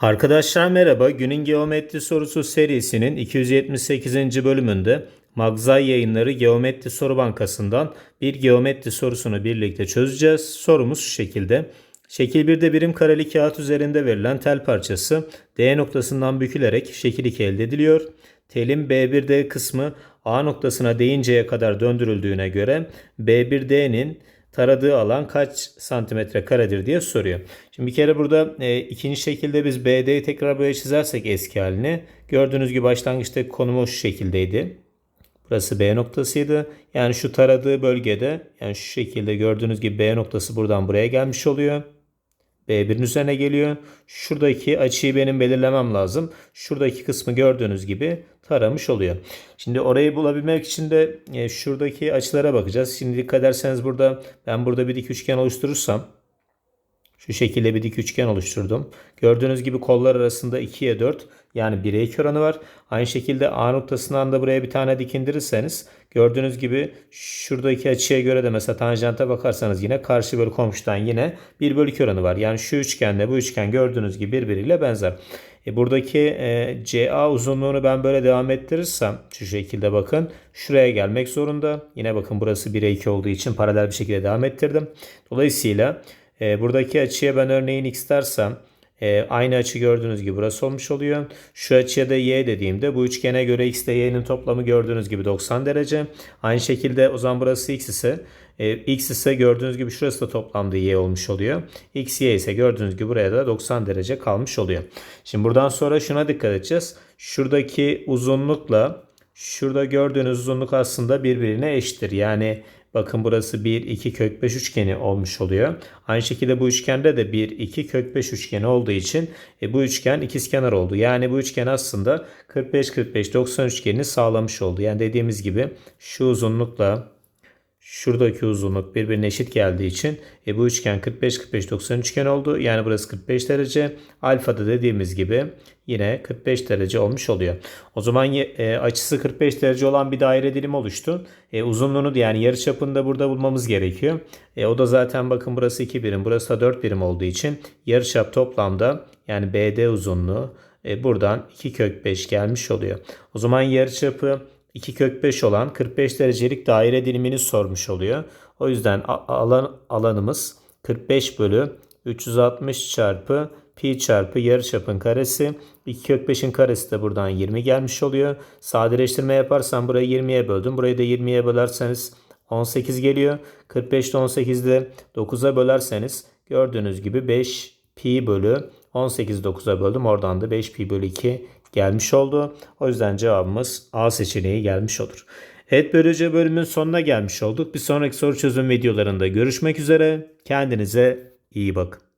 Arkadaşlar merhaba. Günün Geometri Sorusu serisinin 278. bölümünde Magzay Yayınları Geometri Soru Bankası'ndan bir geometri sorusunu birlikte çözeceğiz. Sorumuz şu şekilde. Şekil 1'de birim kareli kağıt üzerinde verilen tel parçası D noktasından bükülerek şekil 2 elde ediliyor. Telin B1D kısmı A noktasına değinceye kadar döndürüldüğüne göre B1D'nin taradığı alan kaç santimetre karedir diye soruyor. Şimdi bir kere burada e, ikinci şekilde biz BD'yi tekrar böyle çizersek eski halini gördüğünüz gibi başlangıçta konumu şu şekildeydi. Burası B noktasıydı. Yani şu taradığı bölgede yani şu şekilde gördüğünüz gibi B noktası buradan buraya gelmiş oluyor. B1'in üzerine geliyor. Şuradaki açıyı benim belirlemem lazım. Şuradaki kısmı gördüğünüz gibi taramış oluyor. Şimdi orayı bulabilmek için de e, şuradaki açılara bakacağız. Şimdi dikkat ederseniz burada ben burada bir dik üçgen oluşturursam şu şekilde bir dik üçgen oluşturdum. Gördüğünüz gibi kollar arasında 2'ye 4 yani 1'e 2 oranı var. Aynı şekilde A noktasından da buraya bir tane dik indirirseniz gördüğünüz gibi şuradaki açıya göre de mesela tanjante bakarsanız yine karşı bölü komşudan yine 1 bölü 2 oranı var. Yani şu üçgenle bu üçgen gördüğünüz gibi birbiriyle benzer. E buradaki e, CA uzunluğunu ben böyle devam ettirirsem şu şekilde bakın şuraya gelmek zorunda. Yine bakın burası 1'e 2 olduğu için paralel bir şekilde devam ettirdim. Dolayısıyla e, buradaki açıya ben örneğin x dersem e, aynı açı gördüğünüz gibi burası olmuş oluyor. Şu açıya da y dediğimde bu üçgene göre x ile y'nin toplamı gördüğünüz gibi 90 derece. Aynı şekilde o zaman burası x ise e, x ise gördüğünüz gibi şurası da toplamda y olmuş oluyor. x y ise gördüğünüz gibi buraya da 90 derece kalmış oluyor. Şimdi buradan sonra şuna dikkat edeceğiz. Şuradaki uzunlukla şurada gördüğünüz uzunluk aslında birbirine eşittir. Yani Bakın burası 1, 2 kök 5 üçgeni olmuş oluyor. Aynı şekilde bu üçgende de 1, 2 kök 5 üçgeni olduğu için e, bu üçgen ikizkenar oldu. Yani bu üçgen aslında 45, 45, 90 üçgenini sağlamış oldu. Yani dediğimiz gibi şu uzunlukla şuradaki uzunluk birbirine eşit geldiği için e, bu üçgen 45 45 90 üçgen oldu. Yani burası 45 derece. Alfa da dediğimiz gibi yine 45 derece olmuş oluyor. O zaman e, açısı 45 derece olan bir daire dilimi oluştu. E, uzunluğunu yani yarıçapını da burada bulmamız gerekiyor. E, o da zaten bakın burası 2 birim, burası da 4 birim olduğu için yarıçap toplamda yani BD uzunluğu e, buradan 2 kök 5 gelmiş oluyor. O zaman yarıçapı 2 kök 5 olan 45 derecelik daire dilimini sormuş oluyor. O yüzden alan alanımız 45 bölü 360 çarpı pi çarpı yarıçapın karesi. 2 kök 5'in karesi de buradan 20 gelmiş oluyor. Sadeleştirme yaparsam burayı 20'ye böldüm. Burayı da 20'ye bölerseniz 18 geliyor. 45'te 18'de 9'a bölerseniz gördüğünüz gibi 5 pi bölü 18 9'a böldüm. Oradan da 5 pi bölü 2 gelmiş oldu. O yüzden cevabımız A seçeneği gelmiş olur. Evet böylece bölümün sonuna gelmiş olduk. Bir sonraki soru çözüm videolarında görüşmek üzere. Kendinize iyi bakın.